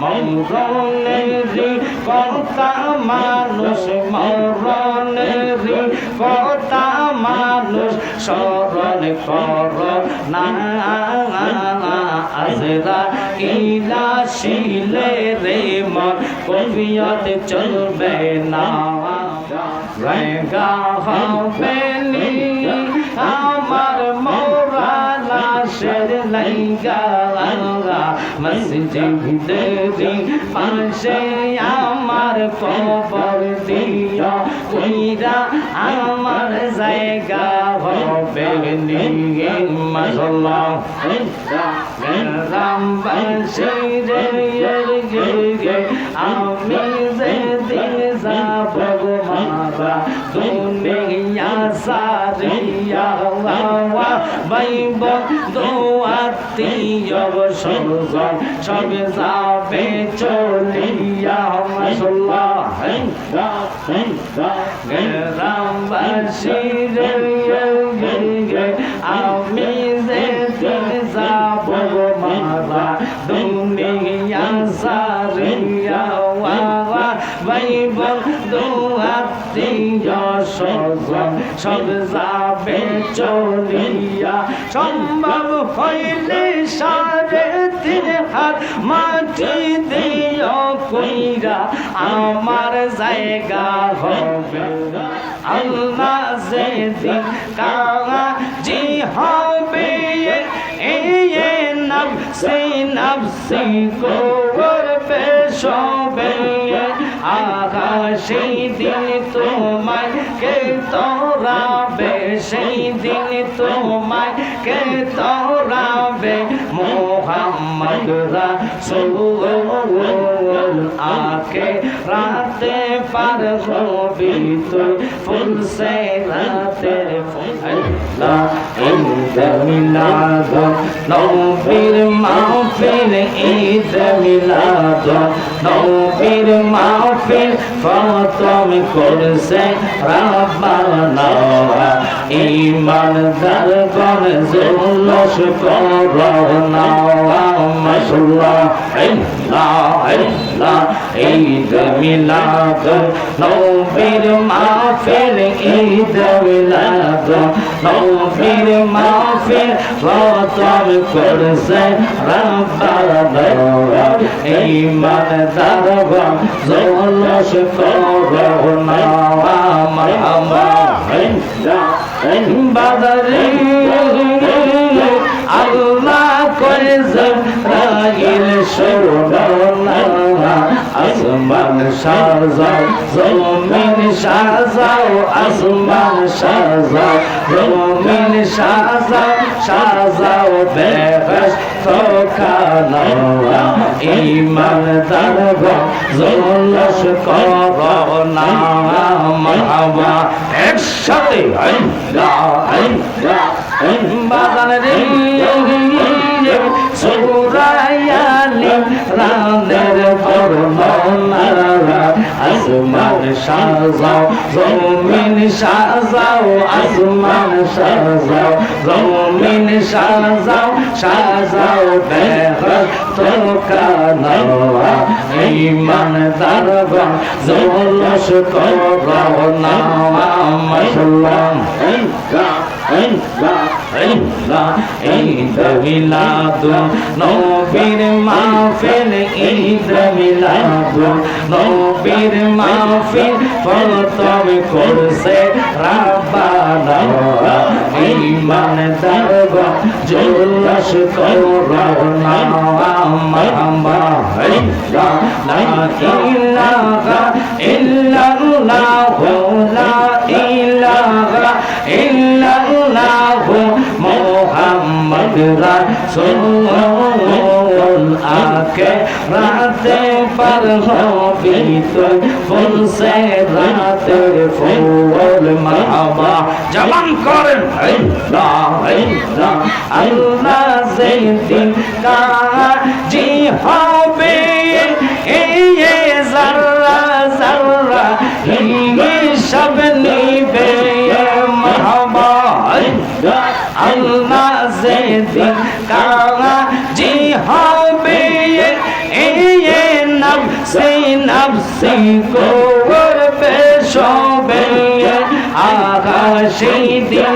মরণের কথা মানুষ মরণের কথা মানুষ স্মরণ কর না আজরা ইলা শিলে রে মন, কবিয়ত চলবে না। রেগা হবে মসজিদের পাশে আমার কবর দিয়া কইরা আমার জায়গা হবে নিয়ে মশলা রাম বাসিরে আমি দোয়াতীয় সরজন সব যাবে চলিয়া মশলা গ্রামবাসীর আমি যেদিন যাব মারা দুনিয়া সারিয়া বাইব দোয়াতীয় সরজন সব যাবে চলিয়া সম্ভব হইলে কইরা আমার জায়গা হবে। আল্লাহ যেদিন কাজি হবে এ নফসি নফসি করবে সবে আগা সেই দিন তোমায় কে তোরাবে সেই দিন তোমায় কে মোহাম্মদ রাসূল আকে। রাতে পার হবি তুই, ফুল সে রাতে আল্লাহ ঈদ মিলাদ নবীর মাহফিল ঈদ মিলাদ নবীর মাহফিল ফতম করছে রাব্বানা। ইমানদার গণ জুলস করোনা মাশাআল্লাহ আল্লাহ আল্লাহ ঈদ মিলাদ, নবীর মাহফিল, ঈদ মিলাদ, নবীর মাহফিল ফতম করছে রাব্বানা ইমানদার গণ জুলস করোনা মারহাবা বাদারি আল্লাহ করে জব্রাইল শোনা আসমান সাজাও, জমিন সাজাও আসমান সাজাও, জমিন সাজাও সাজাও বেহস তোখানো ইমান দারগ জলস করোনা একসাথে সাজাও, জমিন সাজাও, আসমান সাজাও, জমিন সাজাও সাজাও দেহ তোকানোয়া ইমান দারগা জলস করোনা মশলা ঈদ মিলাদ নবীর মাহফিল ঈদ মিলাদ নবীর মাহফিল প্রথম করছে রাব্বানা ঈমান দারগা জুলস করোনা মামা লা ইলাহা ইল্লাল্লাহ লা রাসূল আকে রাতে পার ফুল সে রাতের ফুল মাহবা জবান করেন। আল্লাহ আল্লাহ আল্লাহ যেদিন কাজি হবে এই জাররা জাররা সব নিবে মাহবা আল্লাহ যেদিন কাজি হবে এই নফসি নফসি করবে সবে আগা সেই দিন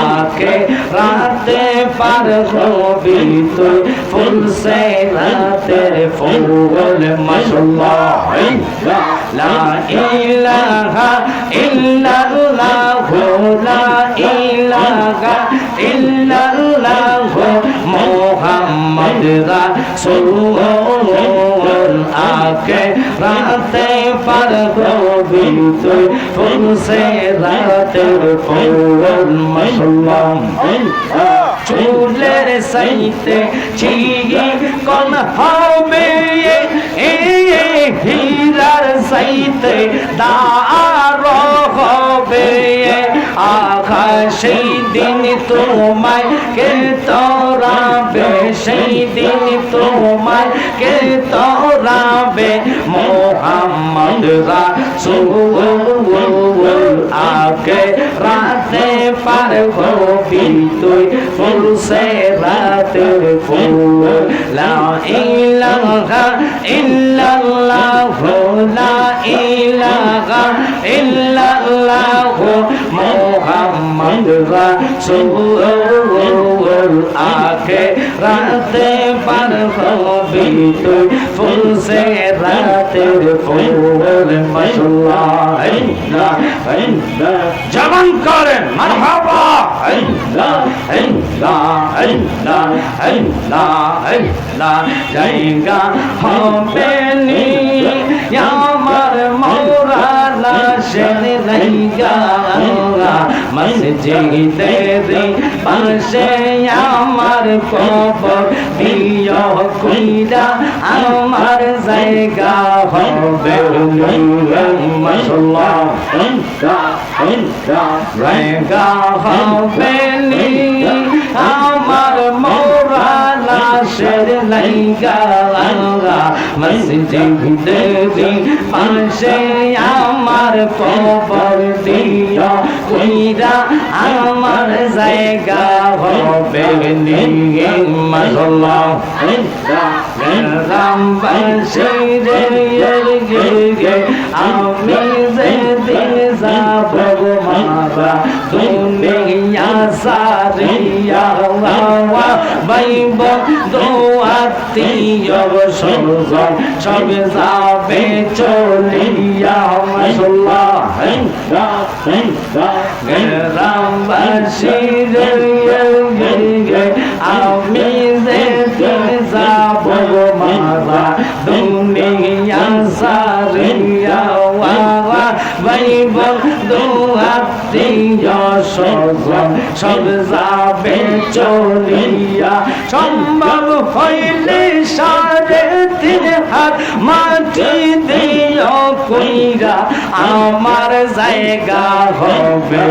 আকে, রাতে পার হবি তুই, ফুল সে রাতের ফুল মাশাআল্লাহ লা ইলাহা ইল্লাল্লাহ, লা ইলাহা ইল্লাল্লাহ, মোহাম্মদ রাসূল আকে, রাতে পার হবি ফুল সে রাতের ফুল মাশাআল্লাহ চুলের সাইতে চিগি কোন হবে হীরার সাইতে হবে আখা সেই দিন তোমায় কে তোরাবে? সেই দিন তোমায় কে তোরাবে? মোহাম্মদ রাসূল আকে রাতে পার হবি তুই ফুল সে ফুল। লা ইলাহা ইল্লাল্লাহ আকে রাতে পার হবি তুই ফুল সে রাতের ফুল মাশাআল্লাহ জবান করেন মারহাবা জায়গা হবে নি আমার মৌরানা শের জায়গা মসজিদের পাশে আমার কবর দিও কইরা আমার জায়গা হবে। মাশাআল্লাহ জায়গা আমার শের লাইগা মসজিদের পাশে আমার কবর দিও কইরা আমার জায়গা হবে মাশাআল্লাহ রাম বাসিরে আমি যেদিন দোয়াতীয় সরজন সব যাবে চলিয়া মাশাআল্লাহ। গ্রামবাসীর আমি সব যাবে চলিয়া। সম্ভব হইলে সাড়ে তিন হাত মাটি দিও কইরা, আমার জায়গা হবে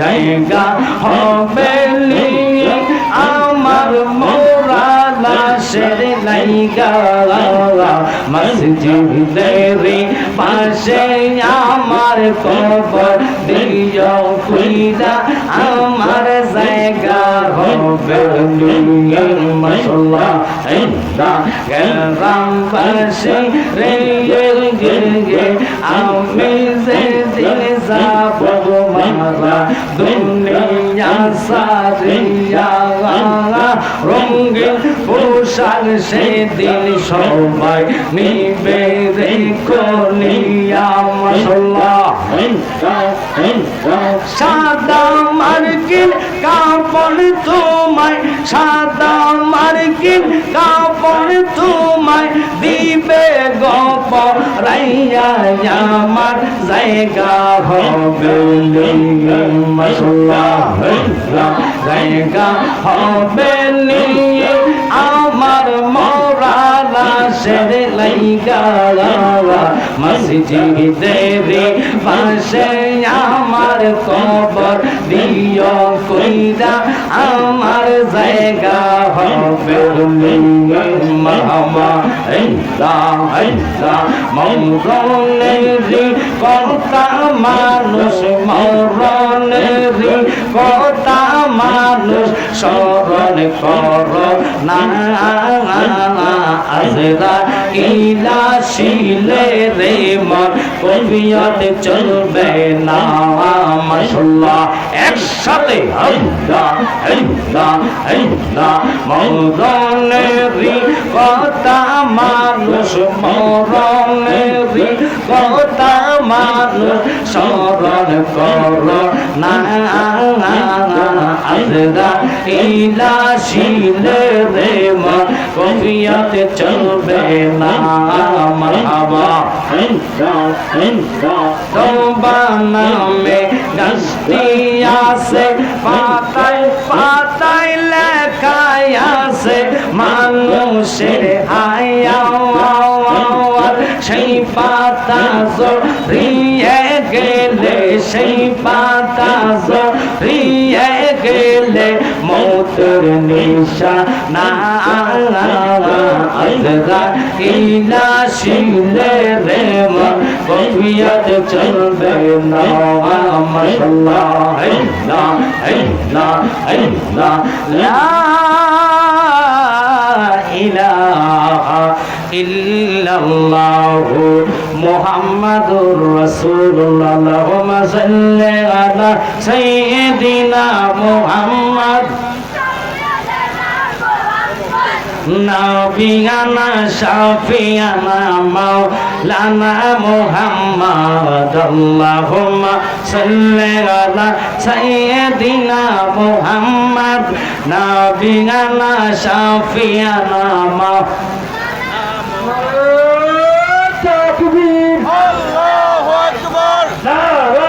জায়গা হবে মোরা লাশের লাইগা মসজিদের পাশে আমার কবর দিও খুইরা আমার জায়গা হবে মাশাআল্লাহ। গ্রাম পাশে রে আমি যে দিন যাব মারা দুনিয়া সারিয়া রঙিন পোশাক সেদিন সবাই নিবে মাশাআল্লাহ। সাদা কাপড় সাদা কাপড় দিবে গপ রাইয়া জায়গা হবে মাশাআল্লাহ। জায়গা হবে মোরা পাশে আমার কবর, দিও কইরা আমার জায়গা হবে মামা। ইল্লাহ ইল্লাহ মরণেরি কথা মানুষ মরণেরি কথা মানুষ স্মরণ কর। না আজরা ইলা শিলে রে মর কবিয়ত চলবে না মাশাল্লাহ একসাথে আল্লাহ আল্লাহ আল্লাহ মরণেরি কথা মানুষ মরণেরি কথা মানুষ, স্মরণ কর। না আজরা ইলা শিলে রে মর কবিয়ত চলবে না মারহাবা। তোবা নামে গাছটি আছে, পাতায় পাতায় লেখায় আছে, মানুষের আয়া সেই পাতা জড়িয়ে গেলে, সেই পাতা জড়িয়ে গেলে মৌতের নিশা না ইলা শিলে রে কবিয়ত চলবে না মাশাল্লাহ ইল্লা ইল্লা ইল্লা লা ইলাহা ইল্লাল্লাহু মুহাম্মাদুর রাসূলুল্লাহ, আল্লাহুম্মা সাল্লি আলা সাইয়্যিদিনা মুহাম্মাদ। নাবিয়ানা শাফিয়ানা মাওলানা মুহাম্মদ আল্লাহুম্মা সাল্লি আলা সাইয়্যিদিনা মুহাম্মদ নাবিয়ানা শাফিয়ানা মাওলানা তাকবীর আল্লাহু আকবার। নারা